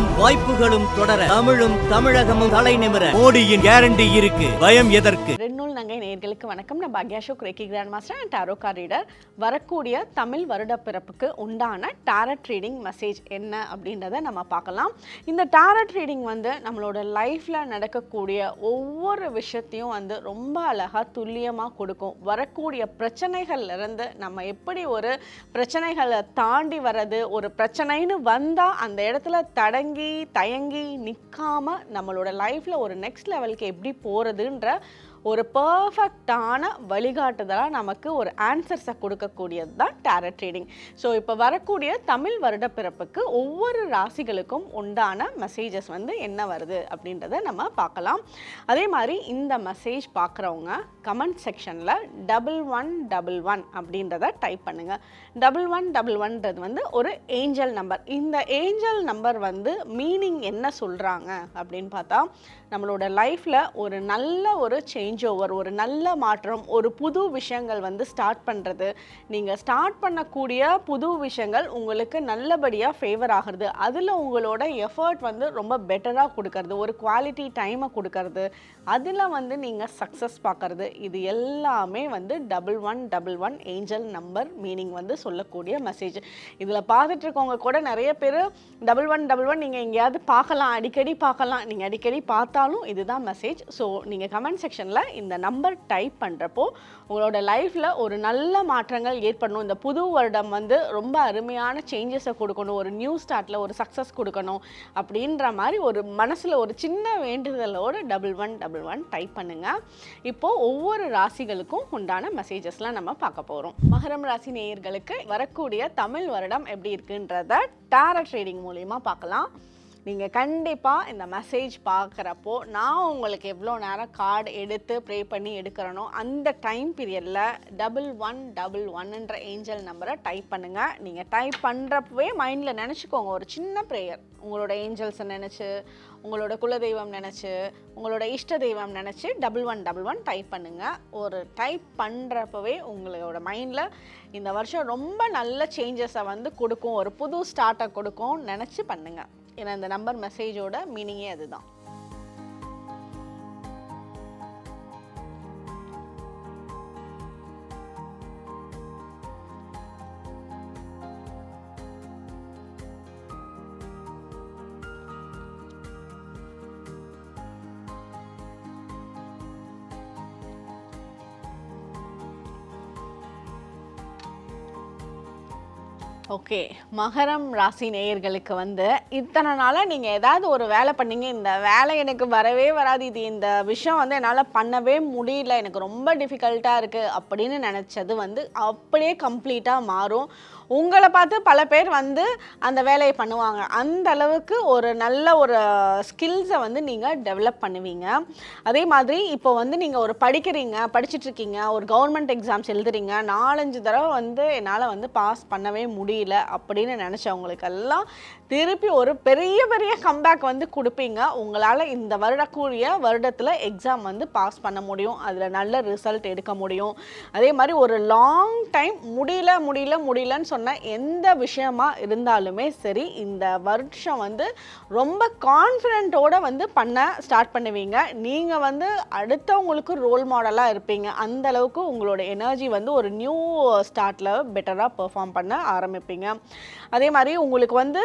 வெற்றியும் வாய்ப்புகளும் தொடர தமிழும் தமிழகமும் தலை நிமிர. மோடியின் கேரண்டி இருக்கு. பயம் எதற்கு? ரெட் நங்கை நேர்களுக்கு வணக்கம். நான் Bhagya Ashok reiki grand master and tarot card reader வரக்கூடிய தமிழ் வருட பிறப்புக்கு உண்டான டாரட் ரீடிங் மெசேஜ் என்ன அப்படின்றத நம்ம பார்க்கலாம். இந்த டாரட் ரீடிங் வந்து நம்மளோட லைஃப்பில் நடக்கக்கூடிய ஒவ்வொரு விஷயத்தையும் வந்து ரொம்ப அழகாக துல்லியமாக கொடுக்கும். வரக்கூடிய பிரச்சனைகள்ல இருந்து நம்ம எப்படி ஒரு பிரச்சனைகளை தாண்டி வர்றது ஒரு பிரச்சனைன்னு வந்தால் அந்த இடத்துல தடங்கி தயங்கி நிற்காம நம்மளோட லைஃப்பில் ஒரு நெக்ஸ்ட் லெவலுக்கு எப்படி போகிறதுன்ற ஒரு பர்ஃபெக்டான வழிகாட்டுதலாக நமக்கு ஒரு ஆன்சர்ஸை கொடுக்கக்கூடியது தான் டேரட் ட்ரேடிங் ஸோ இப்போ வரக்கூடிய தமிழ் வருட பிறப்புக்கு ஒவ்வொரு ராசிகளுக்கும் உண்டான மெசேஜஸ் வந்து என்ன வருது அப்படின்றத நம்ம பார்க்கலாம். அதே மாதிரி இந்த மெசேஜ் பார்க்குறவங்க கமெண்ட் செக்ஷனில் டபுள் ஒன் டபுள் ஒன் அப்படின்றத டைப் பண்ணுங்கள் டபுள் ஒன் டபுள் ஒன்றது வந்து ஒரு ஏஞ்சல் நம்பர் இந்த ஏஞ்சல் நம்பர் வந்து மீனிங் என்ன சொல்கிறாங்க அப்படின்னு பார்த்தா நம்மளோட லைஃப்பில் ஒரு நல்ல ஒரு சேஞ்ச் ஓவர் ஒரு நல்ல மாற்றம் ஒரு புது விஷயங்கள் வந்து ஸ்டார்ட் பண்ணுறது நீங்கள் ஸ்டார்ட் பண்ணக்கூடிய புது விஷயங்கள் உங்களுக்கு நல்லபடியாக ஃபேவர் ஆகிறது. அதில் உங்களோட எஃபர்ட் வந்து ரொம்ப பெட்டராக கொடுக்கறது. ஒரு குவாலிட்டி டைமை கொடுக்கறது. அதில் வந்து நீங்கள் சக்ஸஸ் பார்க்குறது இது எல்லாமே வந்து double one double one angel number meaning வந்து சொல்லக்கூடிய மெசேஜ் இதில் பார்த்துட்ருக்கவங்க கூட நிறைய பேர் டபுள் ஒன் டபுள் ஒன் நீங்கள் எங்கேயாவது பார்க்கலாம் அடிக்கடி பார்க்கலாம். நீங்கள் அடிக்கடி பார்த்தாலும் இதுதான் மெசேஜ் ஸோ நீங்கள் கமெண்ட் செக்ஷனில் இந்த நம்பர் டைப் பண்ணுறப்போ உங்களோட லைஃப்பில் ஒரு நல்ல மாற்றங்கள் ஏற்படணும். இந்த புது வருடம் வந்து ரொம்ப அருமையான சேஞ்சஸை கொடுக்கணும். ஒரு நியூ ஸ்டார்ட்டில் ஒரு சக்ஸஸ் கொடுக்கணும் அப்படின்ற மாதிரி ஒரு மனசில் ஒரு சின்ன வேண்டுதலோடு double one double one type பண்ணுங்கள் இப்போது ஒவ்வொரு ராசிகளுக்கும் உண்டான மெசேஜஸ்லாம் நம்ம பார்க்க போகிறோம் மகரம் ராசி நேயர்களுக்கு வரக்கூடிய தமிழ் வருடம் எப்படி இருக்குன்றத டேரட் ட்ரேடிங் மூலியமாக பார்க்கலாம். நீங்கள் கண்டிப்பாக இந்த மெசேஜ் பார்க்குறப்போ நான் உங்களுக்கு எவ்வளோ நேரம் கார்டு எடுத்து ப்ரே பண்ணி எடுக்கிறனோ அந்த டைம் பீரியடில் டபுள் ஒன் டபுள் ஒன்ன்ற ஏஞ்சல் நம்பரை டைப் பண்ணுங்கள் நீங்கள் டைப் பண்ணுறப்பவே மைண்டில் நினச்சிக்கோங்க. ஒரு சின்ன ப்ரேயர் உங்களோட ஏஞ்சல்ஸை நினச்சி உங்களோட குலதெய்வம் நினச்சி உங்களோட இஷ்ட தெய்வம் நினச்சி double one double one type பண்ணுங்கள் ஒரு டைப் பண்ணுறப்பவே உங்களோட மைண்டில் இந்த வருஷம் ரொம்ப நல்ல சேஞ்சஸை வந்து கொடுக்கும். ஒரு புது ஸ்டார்ட்டை கொடுக்கும் நினச்சி பண்ணுங்கள் ஏன்னா இந்த நம்பர் மெசேஜோட மீனிங்கே அதுதான். ஓகே. மகரம் ராசி நேயர்களுக்கு வந்து இத்தனை நாளாக நீங்கள் ஏதாவது ஒரு வேலை பண்ணீங்க. இந்த வேலை எனக்கு வரவே வராது. இது இந்த விஷயம் வந்து என்னால் பண்ணவே முடியல. எனக்கு ரொம்ப டிஃபிகல்ட்டாக இருக்குது அப்படின்னு நினச்சது வந்து அப்படியே கம்ப்ளீட்டாக மாறும். உங்களை பார்த்து பல பேர் வந்து அந்த வேலையை பண்ணுவாங்க. அந்த அளவுக்கு ஒரு நல்ல ஒரு ஸ்கில்ஸை வந்து நீங்கள் டெவலப் பண்ணுவீங்க. அதே மாதிரி இப்போ வந்து நீங்கள் ஒரு படிக்கிறீங்க படிச்சுட்ருக்கீங்க ஒரு கவர்மெண்ட் எக்ஸாம்ஸ் எழுதுறீங்க நாலஞ்சு தடவை வந்து என்னால் வந்து பாஸ் பண்ணவே முடியல அப்படின்னு நினச்சவங்களுக்கெல்லாம் திருப்பி ஒரு பெரிய பெரிய கம்பேக் வந்து கொடுப்பீங்க. உங்களால் இந்த வருடக்கூடிய வருடத்தில் எக்ஸாம் வந்து பாஸ் பண்ண முடியும். அதில் நல்ல ரிசல்ட் எடுக்க முடியும். அதே மாதிரி ஒரு லாங் டைம் முடியல முடியல முடியலன்னு சொன்ன எந்த விஷயமா இருந்தாலுமே சரி இந்த வருஷம் வந்து ரொம்ப கான்ஃபிடென்ட்டோட வந்து பண்ண ஸ்டார்ட் பண்ணுவீங்க. நீங்கள் வந்து அடுத்தவங்களுக்கு ரோல் மாடலாக இருப்பீங்க. அந்த அளவுக்கு உங்களோட எனர்ஜி வந்து ஒரு நியூ ஸ்டார்ட்டில் பெட்டராக பெர்ஃபார்ம் பண்ண ஆரம்பிப்பீங்க. அதே மாதிரி உங்களுக்கு வந்து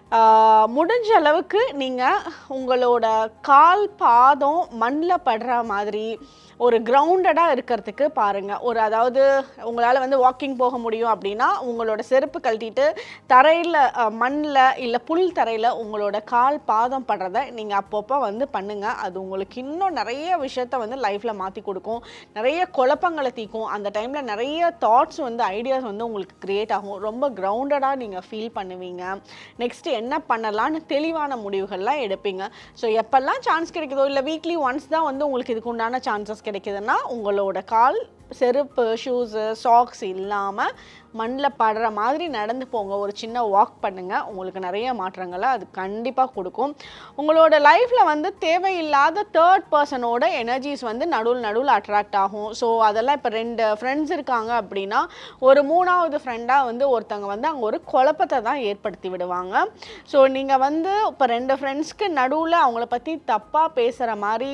முடிஞ்ச அளவுக்கு நீங்கள் உங்களோட கால் பாதம் மண்ணில் படுற மாதிரி ஒரு கிரவுண்டடாக இருக்கிறதுக்கு பாருங்கள் ஒரு அதாவது உங்களால் வந்து வாக்கிங் போக முடியும் அப்படின்னா உங்களோட செருப்பு கழட்டிட்டு தரையில் மண்ணில் இல்லை புல் தரையில் உங்களோட கால் பாதம் படுறத நீங்கள் அப்பப்போ வந்து பண்ணுங்கள் அது உங்களுக்கு இன்னும் நிறைய விஷயத்த வந்து லைஃப்பில் மாற்றி கொடுக்கும். நிறைய குழப்பங்களை தீக்கும். அந்த டைமில் நிறைய தாட்ஸ் வந்து ஐடியாஸ் வந்து உங்களுக்கு க்ரியேட் ஆகும். ரொம்ப கிரவுண்டடாக நீங்கள் ஃபீல் பண்ணுவீங்க. நெக்ஸ்ட்டு என்ன பண்ணலான்னு தெளிவான முடிவுகள்லாம் எடுப்பீங்க. ஸோ எப்பெல்லாம் சான்ஸ் கிடைக்குதோ இல்லை வீக்லி ஒன்ஸ் தான் வந்து உங்களுக்கு இதுக்கு உண்டான சான்சஸ் கிடைக்குதுன்னா உங்களோட கால் செருப்பு ஷூஸு சாக்ஸ் இல்லாமல் மண்ணில் படுற மாதிரி நடந்து போங்க. ஒரு சின்ன வாக் பண்ணுங்கள் உங்களுக்கு நிறைய மாற்றங்களை அது கண்டிப்பாக கொடுக்கும். உங்களோட லைஃப்பில் வந்து தேவையில்லாத தேர்ட் பர்சனோட எனர்ஜிஸ் வந்து நடுவில் நடுவில் அட்ராக்ட் ஆகும். ஸோ அதெல்லாம் இப்போ ரெண்டு ஃப்ரெண்ட்ஸ் இருக்காங்க அப்படின்னா ஒரு மூணாவது ஃப்ரெண்டாக வந்து ஒருத்தவங்க வந்து அங்கே ஒரு குழப்பத்தை தான் ஏற்படுத்தி விடுவாங்க. ஸோ நீங்கள் வந்து இப்போ ரெண்டு ஃப்ரெண்ட்ஸ்க்கு நடுவில் அவங்கள பற்றி தப்பாக பேசுகிற மாதிரி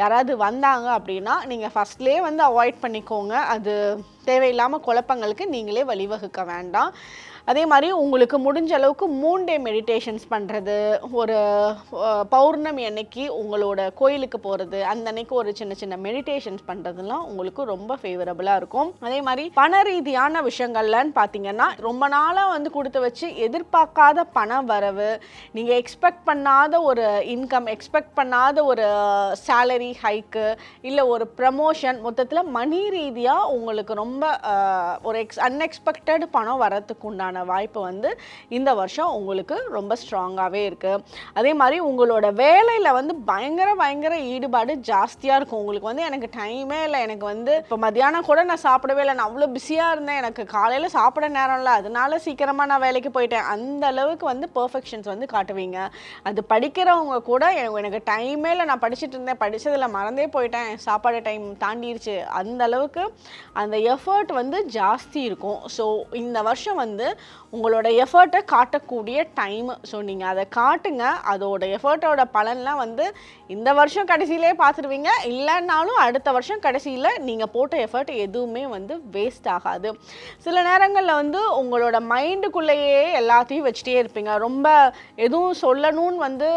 யாராவது வந்தாங்க அப்படின்னா நீங்கள் ஃபஸ்ட்லேயே வந்து அவாய்ட் பண்ணிக்கோங்க. அது தேவையில்லாமல் குழப்பங்களுக்கு நீங்களே வழிவகுக்க வேண்டாம். அதே மாதிரி உங்களுக்கு முடிஞ்ச அளவுக்கு மூன் டே மெடிடேஷன்ஸ் பண்ணுறது ஒரு பௌர்ணமி அன்னைக்கு உங்களோட கோயிலுக்கு போகிறது அந்த அன்னைக்கு ஒரு சின்ன சின்ன மெடிடேஷன்ஸ் பண்ணுறதுலாம் உங்களுக்கு ரொம்ப ஃபேவரபுளாக இருக்கும். அதே மாதிரி பண ரீதியான விஷயங்கள்லன்னு பார்த்தீங்கன்னா ரொம்ப நாளாக வந்து கொடுத்து வச்சு எதிர்பார்க்காத பண வரவு நீங்கள் எக்ஸ்பெக்ட் பண்ணாத ஒரு இன்கம் எக்ஸ்பெக்ட் பண்ணாத ஒரு சேலரி ஹைக்கு இல்லை ஒரு ப்ரமோஷன் மொத்தத்தில் மணி ரீதியாக உங்களுக்கு ரொம்ப ஒரு எக்ஸ் அன்எக்ஸ்பெக்டட் பணம் வரத்துக்கு உண்டான வாய்ப்பு வந்து இந்த வருஷம் உங்களுக்கு ரொம்ப ஸ்ட்ராங்காகவே இருக்குது அதே மாதிரி உங்களோட வேலையில் வந்து பயங்கர பயங்கர ஈடுபாடு ஜாஸ்தியாக இருக்கும். உங்களுக்கு வந்து எனக்கு டைமே இல்லை. எனக்கு வந்து இப்போ மத்தியானம் கூட நான் சாப்பிடவே இல்லை. நான் அவ்வளோ பிஸியாக இருந்தேன். எனக்கு காலையில் சாப்பிட நேரம் இல்லை. அதனால சீக்கிரமாக நான் வேலைக்கு போயிட்டேன். அந்த அளவுக்கு வந்து பர்ஃபெக்ஷன்ஸ் வந்து காட்டுவீங்க. அது படிக்கிறவங்க கூட எனக்கு டைமே இல்லை. நான் படிச்சுட்டு இருந்தேன். படித்ததில் மறந்தே போயிட்டேன். சாப்பாடு டைம் தாண்டிடுச்சு அந்த அளவுக்கு அந்த எஃபர்ட் வந்து ஜாஸ்தி இருக்கும். ஸோ இந்த வருஷம் வந்து உங்களோட எஃபர்ட்டை காட்டக்கூடிய டைம் ஸோ நீங்கள் அதை காட்டுங்க. அதோட எஃபர்ட்டோட பலன்லாம் வந்து இந்த வருஷம் கடைசியிலே பார்த்துருவீங்க. இல்லைன்னாலும் அடுத்த வருஷம் கடைசியில் நீங்கள் போட்ட எஃபர்ட் எதுவுமே வந்து வேஸ்ட் ஆகாது. சில நேரங்களில் வந்து உங்களோட மைண்டுக்குள்ளேயே எல்லாத்தையும் வச்சுட்டே இருப்பீங்க. ரொம்ப எதுவும் சொல்லணும்னு வந்து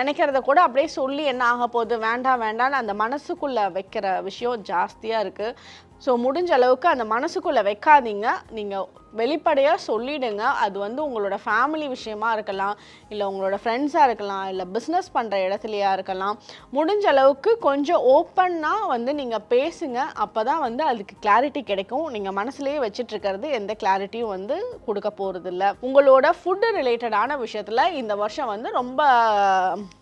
நினைக்கிறத கூட அப்படியே சொல்லி என்ன ஆக போகுது? வேண்டாம் வேண்டாம்னு அந்த மனசுக்குள்ளே வைக்கிற விஷயம் ஜாஸ்தியாக இருக்குது ஸோ முடிஞ்ச அளவுக்கு அந்த மனசுக்குள்ளே வைக்காதீங்க. நீங்கள் வெளிப்படையாக சொல்லிடுங்க. அது வந்து உங்களோட ஃபேமிலி விஷயமா இருக்கலாம் இல்லை உங்களோட ஃப்ரெண்ட்ஸாக இருக்கலாம் இல்லை பிஸ்னஸ் பண்ணுற இடத்துலையா இருக்கலாம். முடிஞ்ச அளவுக்கு கொஞ்சம் ஓப்பனாக வந்து நீங்கள் பேசுங்க. அப்போ தான் வந்து அதுக்கு கிளாரிட்டி கிடைக்கும். நீங்கள் மனசுலேயே வச்சுட்டு எந்த கிளாரிட்டியும் வந்து கொடுக்க போகிறதில்ல உங்களோட ஃபுட்டு ரிலேட்டடான விஷயத்தில் இந்த வருஷம் வந்து ரொம்ப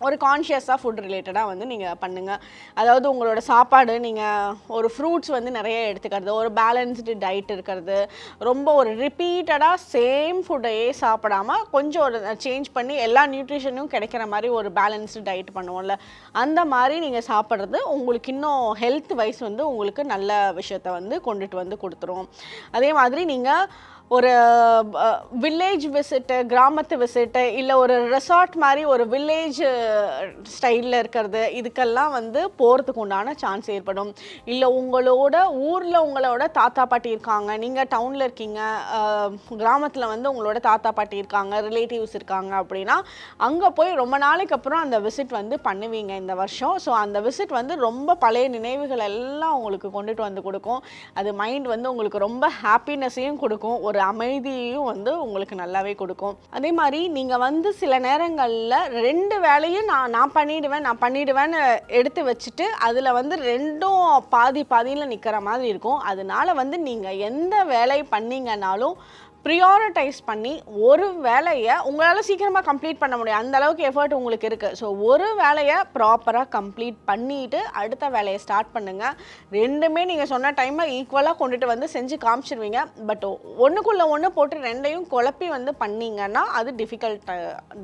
ஒரு கான்ஷியஸாக ஃபுட் ரிலேட்டடாக வந்து நீங்கள் பண்ணுங்கள் அதாவது உங்களோட சாப்பாடு நீங்கள் ஒரு ஃப்ரூட்ஸ் வந்து நிறைய எடுத்துக்கிறது ஒரு பேலன்ஸ்டு டயட் இருக்கிறது ரொம்ப ஒரு ரிப்பீட்டடாக சேம் ஃபுட்டையே சாப்பிடாம கொஞ்சம் ஒரு சேஞ்ச் பண்ணி எல்லா நியூட்ரிஷனும் கிடைக்கிற மாதிரி ஒரு பேலன்ஸ்டு டயட் பண்ணுவோம்ல. அந்த மாதிரி நீங்கள் சாப்பிட்றது உங்களுக்கு இன்னும் ஹெல்த் வைஸ் வந்து உங்களுக்கு நல்ல விஷயத்த வந்து கொண்டுட்டு வந்து கொடுத்துரும். அதே மாதிரி நீங்கள் ஒரு வில்லேஜ் விசிட்டு கிராமத்து விசிட்டு இல்லை ஒரு ரெசார்ட் மாதிரி ஒரு வில்லேஜ் ஸ்டைலில் இருக்கிறது இதுக்கெல்லாம் வந்து போகிறதுக்கு உண்டான சான்ஸ் ஏற்படும். இல்லை உங்களோட ஊரில் உங்களோட தாத்தா பாட்டி இருக்காங்க நீங்கள் டவுனில் இருக்கீங்க கிராமத்தில் வந்து உங்களோட தாத்தா பாட்டி இருக்காங்க ரிலேட்டிவ்ஸ் இருக்காங்க அப்படின்னா அங்கே போய் ரொம்ப நாளைக்கு அப்புறம் அந்த விசிட் வந்து பண்ணுவீங்க இந்த வருஷம். ஸோ அந்த விசிட் வந்து ரொம்ப பழைய நினைவுகள் எல்லாம் உங்களுக்கு கொண்டுட்டு வந்து கொடுக்கும். அது மைண்ட் வந்து உங்களுக்கு ரொம்ப ஹாப்பினஸையும் கொடுக்கும். ஒரு அமைதியையும் வந்து உங்களுக்கு நல்லாவே கொடுக்கும். அதே மாதிரி நீங்கள் வந்து சில நேரங்களில் ரெண்டு வேலையும் நான் நான் பண்ணிடுவேன் நான் பண்ணிடுவேன்னு எடுத்து வச்சுட்டு அதில் வந்து ரெண்டும் பாதி பாதியில் நிற்கிற மாதிரி இருக்கும். அதனால வந்து நீங்கள் எந்த வேலை பண்ணீங்கன்னாலும் ப்ரியாரிட்டைஸ் பண்ணி ஒரு வேலையை உங்களால் சீக்கிரமாக கம்ப்ளீட் பண்ண முடியும். அந்த அளவுக்கு எஃபர்ட் உங்களுக்கு இருக்குது ஸோ ஒரு வேலையை ப்ராப்பராக கம்ப்ளீட் பண்ணிவிட்டு அடுத்த வேலையை ஸ்டார்ட் பண்ணுங்கள் ரெண்டுமே நீங்கள் சொன்ன டைமை ஈக்குவலாக கொண்டுட்டு வந்து செஞ்சு காமிச்சிருவீங்க. பட் ஒன்றுக்குள்ளே ஒன்று போட்டு ரெண்டையும் குழப்பி வந்து பண்ணீங்கன்னா அது டிஃபிகல்ட்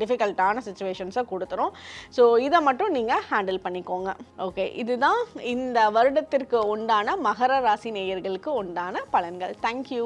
டிஃபிகல்ட்டான சுச்சுவேஷன்ஸை கொடுத்துரும். ஸோ இதை மட்டும் நீங்கள் ஹேண்டில் பண்ணிக்கோங்க. ஓகே இதுதான் இந்த வருடத்திற்கு உண்டான மகர ராசி நேயர்களுக்கு உண்டான பலன்கள். தேங்க்யூ